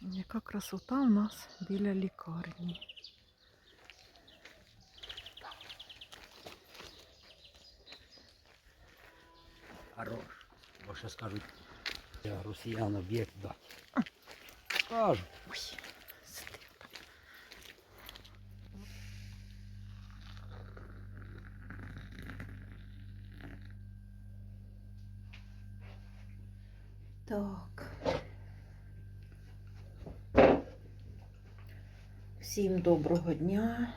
Яка красота у нас біля лікарні. Хорош. Бо ще скажуть, я росіян об'єкт дати. Скажу. Ой, сиди там. Так. Всім доброго дня.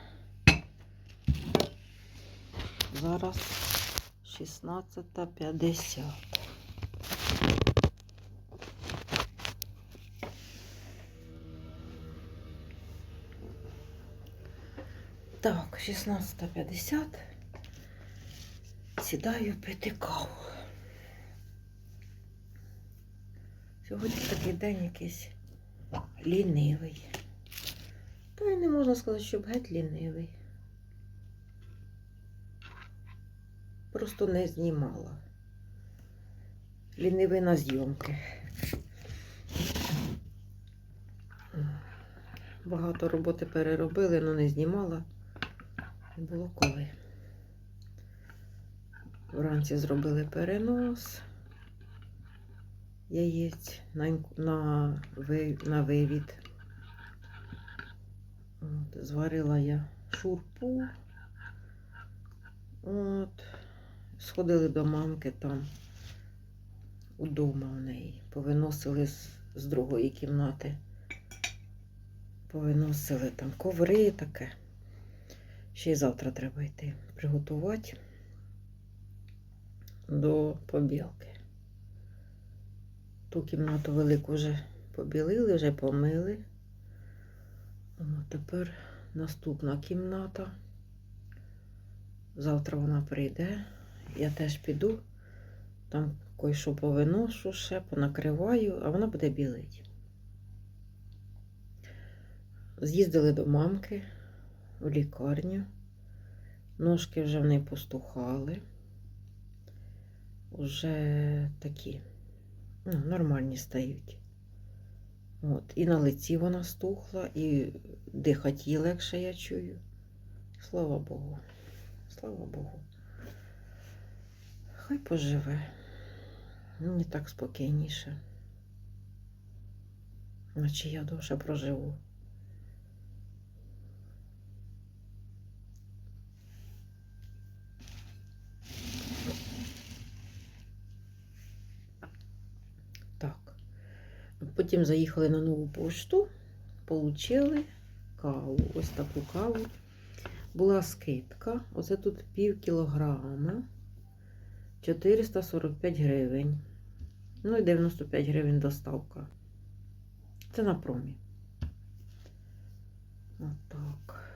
Зараз 16.50. Так, 16.50. Сідаю пити каву. Сьогодні такий день якийсь лінивий. Та й не можна сказати, щоб геть лінивий. Просто не знімала. Лінивий на зйомки. Багато роботи переробили, але не знімала. Не було коли. Вранці зробили перенос яєць на, на, на вивід. От, зварила я шурпу. От, сходили до мамки там удома в неї. Повиносили з, з другої кімнати. Повиносили там коври таке. Ще й завтра треба йти приготувати до побілки. Ту кімнату велику вже побілили, вже помили. О, тепер наступна кімната. Завтра вона прийде. Я теж піду. Там кое-що повиношу ще, понакриваю, а вона буде білить. З'їздили до мамки в лікарню. Ножки вже в неї постухали. Уже такі ну, нормальні стають. От. І на лиці вона стухла, і дихати їй легше я чую. Слава Богу. Слава Богу. Хай поживе. Мені так спокійніше. Наче я довше проживу. Так. Потім заїхали на нову пошту, получили каву. Ось таку каву. Була скидка. Оце тут пів кілограма. 445 гривень. Ну і 95 гривень доставка. Це на промі. Отак.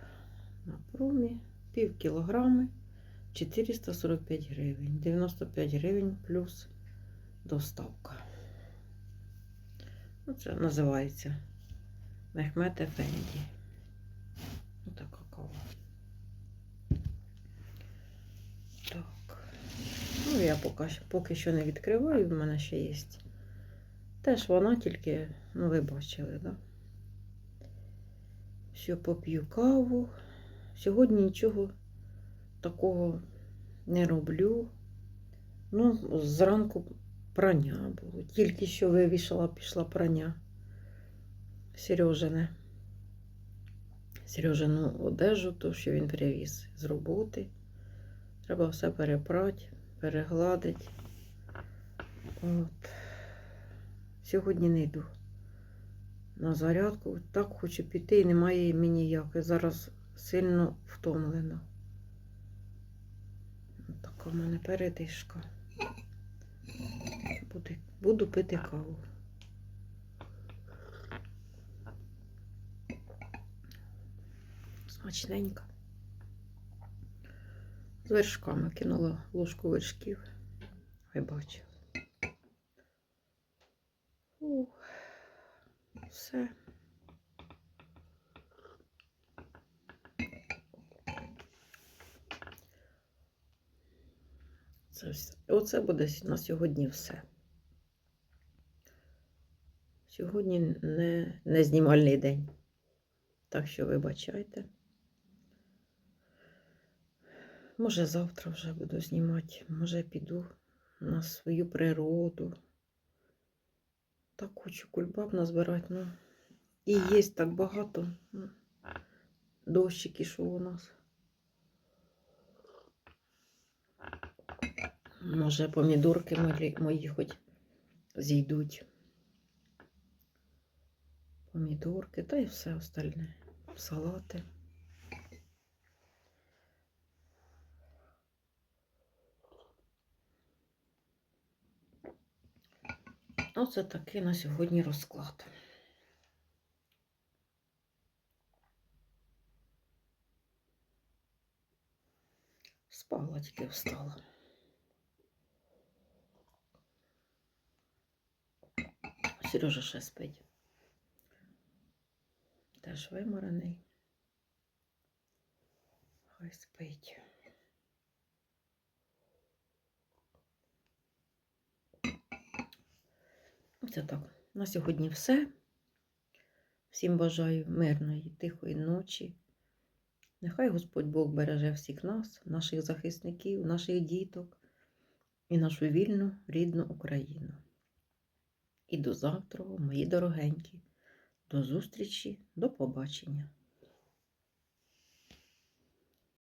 На промі пів кілограми 445 гривень. 95 гривень плюс доставка. Ну, Це називається Мехмет Ефенді. Отака кава. Так. Ну, я поки, поки що не відкриваю, в мене ще є. Теж вона тільки, ну, ви бачили, да? Все, поп'ю каву. Сьогодні нічого такого не роблю. Ну, зранку прання було. Тільки що вивішала, пішла прання. Сережине. Сережину одежу, то, що він привіз з роботи. Треба все перепрати, перегладити. От. Сьогодні не йду на зарядку. Так хочу піти і немає мені ніяк. Я Зараз сильно втомлена. Така в мене передишка. Буду, буду пити каву. Смачненько. З вершками кинула ложку вершків. Ви бачили. Ух, все. Це все. Оце буде на сьогодні все. Сьогодні не, не знімальний день. Так що вибачайте. Може, завтра вже буду знімати, може піду на свою природу. Так хочу кульбаб назбирати, ну. І є так багато. ну, Дощик ішов у нас. Може, помідорки мої, хоч зійдуть. Помідорки та й все остальне. Салати. Оце такий на сьогодні розклад. Спала, тільки встала. Сережа ще спить. Теж виморений. Хай спить. Оце так. На сьогодні все. Всім бажаю мирної, тихої ночі. Нехай Господь Бог береже всіх нас, наших захисників, наших діток і нашу вільну рідну Україну. І до завтра, мої дорогенькі. До зустрічі, до побачення.